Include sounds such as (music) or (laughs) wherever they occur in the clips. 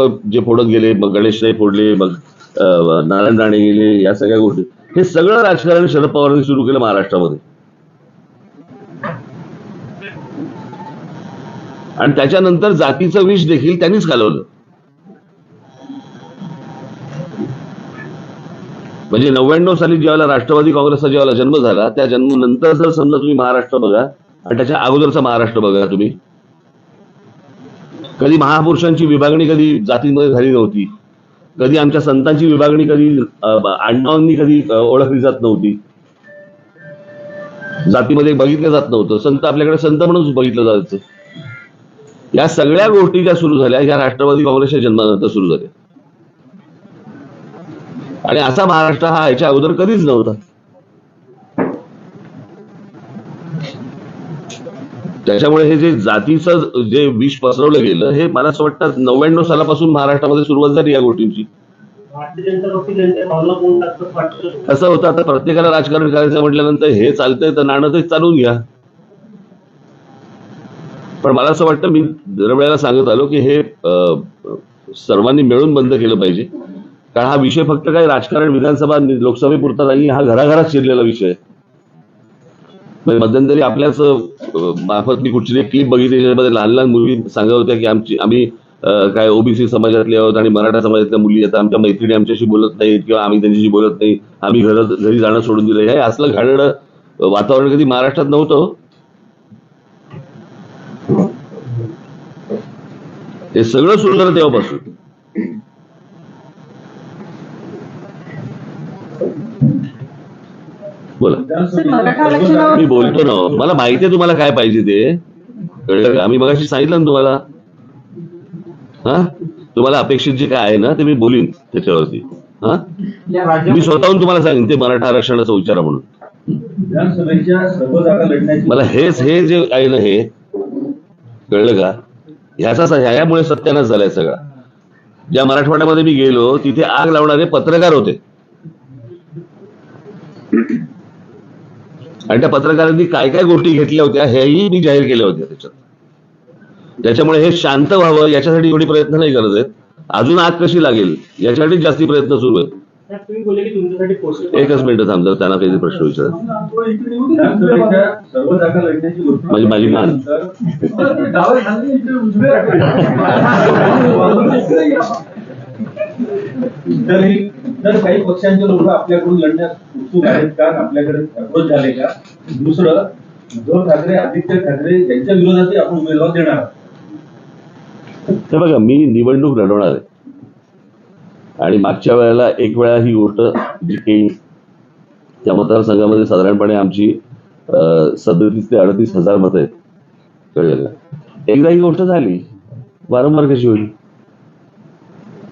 जे फोडत गेले मग गणेश नाही फोडले मग नारायण राणे गेले या सगळ्या गोष्टी. हे सगळं राजकारण शरद पवारांनी सुरू केलं महाराष्ट्रामध्ये. आणि त्याच्यानंतर जातीचं विष देखील त्यांनीच घालवलं. म्हणजे नव्याण्णव साली ज्यावेळेला राष्ट्रवादी काँग्रेसचा ज्यावेळेला जन्म झाला त्या जन्मानंतर जर समजा तुम्ही महाराष्ट्र बघा आणि त्याच्या अगोदरचा महाराष्ट्र बघा तुम्ही कधी महापुरुषांची विभागणी कधी जातीमध्ये झाली नव्हती. कधी आमच्या संतांची विभागणी कधी अं, आडनावांनी कधी ओळखली जात नव्हती. जातीमध्ये बघितलं जात नव्हतं. संत आपल्याकडे संत म्हणूनच बघितलं जायचं. या सगळ्या गोष्टी ज्या सुरू झाल्या ह्या राष्ट्रवादी काँग्रेसच्या जन्मानंतर सुरू झाल्या. आणि असा महाराष्ट्र हा याच्या अगोदर कधीच नव्हता. त्याच्यामुळे हे जे जातीचं जे विष पसरवलं गेलं हे मला असं वाटतं नव्याण्णव सालापासून महाराष्ट्रामध्ये सुरुवात झाली या गोष्टींची. कसं होतं आता प्रत्येकाला राजकारण करायचं म्हटल्यानंतर हे चालतंय तर नाणं ते चालून घ्या. पण मला असं वाटतं मी दरवेळेला सांगत आलो की हे सर्वांनी मिळून बंद केलं पाहिजे. कारण हा विषय फक्त काही राजकारण विधानसभा लोकसभेपुरता नाही हा घराघरात शिरलेला विषय आहे. मध्यंतरी आपल्याच मार्फत मी कुठची क्लिप बघितली त्याच्यामध्ये लहान लहान मुली सांगत होत्या की आमची आम्ही काय ओबीसी समाजातले आहोत आणि मराठा समाजातल्या मुली आहेत आमच्या मैत्रिणी आमच्याशी बोलत नाहीत किंवा आम्ही त्यांच्याशी बोलत नाही आम्ही घर घरी जाणं सोडून दिलं. हे असलं घाणेरडं वातावरण कधी महाराष्ट्रात नव्हतं? हे सगळं सुरू झालं तेव्हापासून. बोला. मी बोलतो ना. मला माहिती आहे तुम्हाला काय पाहिजे ते. कळलं का? मी मगाशी सांगितलं ना तुम्हाला. हा? तुम्हाला अपेक्षित जे काय आहे ना ते मी बोलीन त्याच्यावरती. हा? मी स्वतःहून तुम्हाला सांगेन ते मराठा आरक्षणाचा विचारा म्हणून. मला हेच हे जे आहे ना हे कळलं का? ह्याचा ह्यामुळे सत्यानाश झालाय सगळा. ज्या मराठवाड्यामध्ये मी गेलो तिथे आग लावणारे पत्रकार होते. आणि त्या पत्रकारांनी काय काय गोष्टी घेतल्या होत्या हेही मी जाहीर केल्या होत्या त्याच्यात. त्याच्यामुळे हे शांत व्हावं याच्यासाठी एवढे प्रयत्न नाही करत आहेत. अजून आग कशी लागेल याच्यासाठी जास्ती प्रयत्न सुरू आहेत. त्यात तुम्ही बोलले की तुमच्यासाठी पोस्ट एकच मिनिट थांब जर त्यांना काही प्रश्न विचार. माझी- माझी मान. (laughs) (laughs) तर काही पक्षांचे लोक आपल्याकडून लढण्यास उत्सुक आहेत कारण आपल्याकडे अप्रोच झाले का दुसरं उद्धव ठाकरे आदित्य ठाकरे यांच्या विरोधातही आपण उमेदवार देणार आहोत. हे बघा मी निवडणूक लढवणार आहे. आणि मागच्या वेळेला एक वेळा ही गोष्ट जी काही त्या मतदारसंघामध्ये साधारणपणे आमची सदतीस ते अडतीस हजार मतं आहेत. कळलं. एकदा ही गोष्ट झाली वारंवार कशी होईल साहेब आतापर्यंत जे तुम्ही विदर्भ दौरा केला मला असं वाटतं की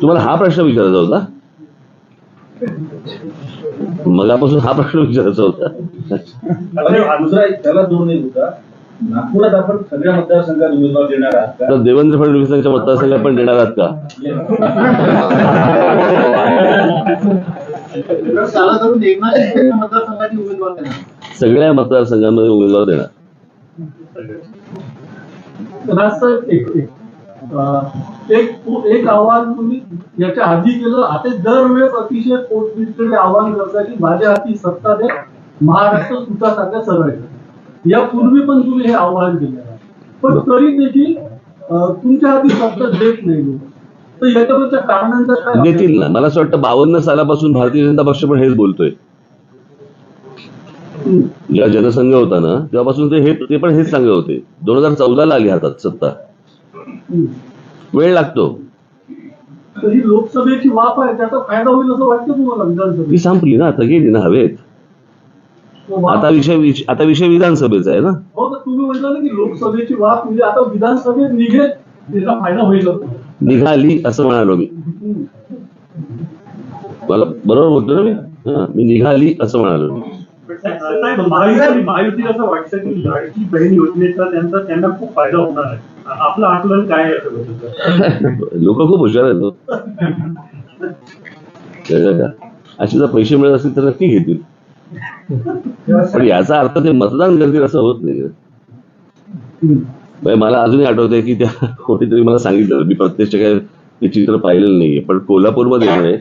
तुम्हाला हा प्रश्न विचारायचा होता? मगापासून हा प्रश्न विचारायचा होता. दुसरा त्याला नागपुरात आपण सगळ्या मतदारसंघात उमेदवार देणार आहात तर देवेंद्र फडणवीसांच्या मतदारसंघात पण देणार आहात का? सगळ्या मतदारसंघांमध्ये उमेदवार देणार. एक एक. आव्हान तुम्ही याच्या आधी केलं. आता दरवेळेस अतिशय पोटनिष्ठेने आव्हान करता की माझ्या हाती सत्ता दे. महाराष्ट्र सुटासारख्या सरळ आहे. यापूर्वी पण तुम्ही हे आव्हान केलं. पण तरी देखील तुमच्या हाती सत्ता देत नाही. तर याच्याबद्दल कारणांचं काय देतील ना. मला असं वाटतं बावन्न सालापासून भारतीय जनता पक्ष पण हेच बोलतोय. जेव्हा जनसंघ होता ना तेव्हापासून ते हे ते पण हेच सांगत होते. दोन हजार चौदाला आली हातात सत्ता. वेळ लागतो. ही लोकसभेची वाफ आहे त्याचा फायदा होईल असं वाटतं तुम्हाला ती संपली ना आता गेली ना हवेत. आता विषय विष- आता विषय विधानसभेचा आहे ना. हो तर तुम्ही म्हटलं ना की लोकसभेची वाफ म्हणजे आता विधानसभेत निघेल त्याचा फायदा होईल निघाली असं म्हणालो मी. मला बरोबर बोलतो ना मी? हा मी निघाली असं म्हणालो मी. महायुती महायुतीला असं वाटतं की लाडकी बहीण योजनेचा त्यांचा त्यांना खूप फायदा होणार आहे. आपलं आकलन काय आहे लोक खूप हुशार आहेत हो. असे जर पैसे मिळत असतील तर नक्की घेतील. पण याचा अर्थ ते मतदान करतील असं होत नाही. मला अजूनही आठवतंय की त्या कोणीतरी मला सांगितलं मी प्रत्यक्ष काय ते चित्र पाहिलेलं नाहीये पण कोल्हापूरमध्ये म्हणे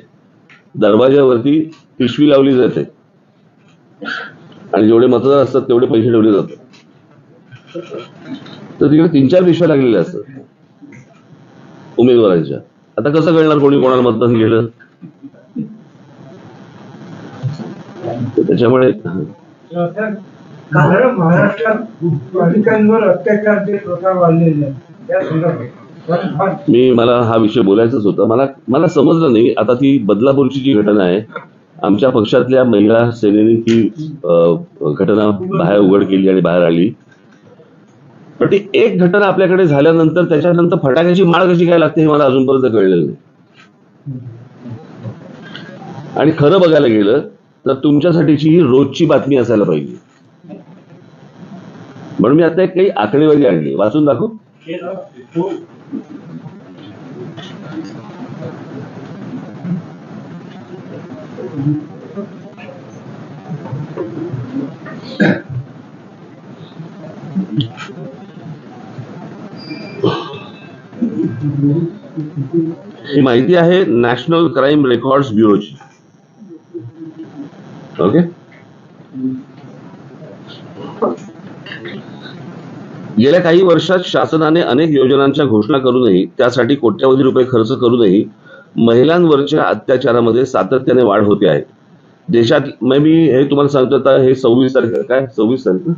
दरवाजावरती पिशवी लावली जाते. आणि जेवढे मतदार असतात तेवढे पैसे ठेवले जातात. तर तिकडे तीन चार पिशव्या लागलेल्या असतात. उमेदवारांच्या. आता कसं कळणार कोणी कोणाला मतदान केलं? त्याच्यामुळे मी मला हा विषय बोलायचाच होता. मला मला समजलं नाही. आता ती बदलापूरची जी घटना आहे आमच्या पक्षातल्या महिला सेनेने ती घटना बाहेर उघड केली आणि बाहेर आली. पण ती एक घटना आपल्याकडे झाल्यानंतर त्याच्यानंतर फटाक्याची माळ कशी काय लागते हे मला अजूनपर्यंत कळलेलं नाही. आणि खरं बघायला गेलं तर तुमच्यासाठीची ही रोजची बातमी असायला पाहिजे. म्हणून मी आता एक काही आकडेवारी आणली. वाचून दाखव. ही माहिती आहे नॅशनल क्राईम रेकॉर्ड्स ब्युरोची. ओके? गेल्या काही वर्षात शासनाने अनेक योजनांच्या घोषणा करूनही त्यासाठी कोट्यवधी रुपये खर्च करूनही महिलांवरच्या अत्याचारामध्ये सातत्याने वाढ होते आहे. देशात मग मी हे तुम्हाला सांगतो आता हे सव्वीस तारीख काय? सव्वीस तारीख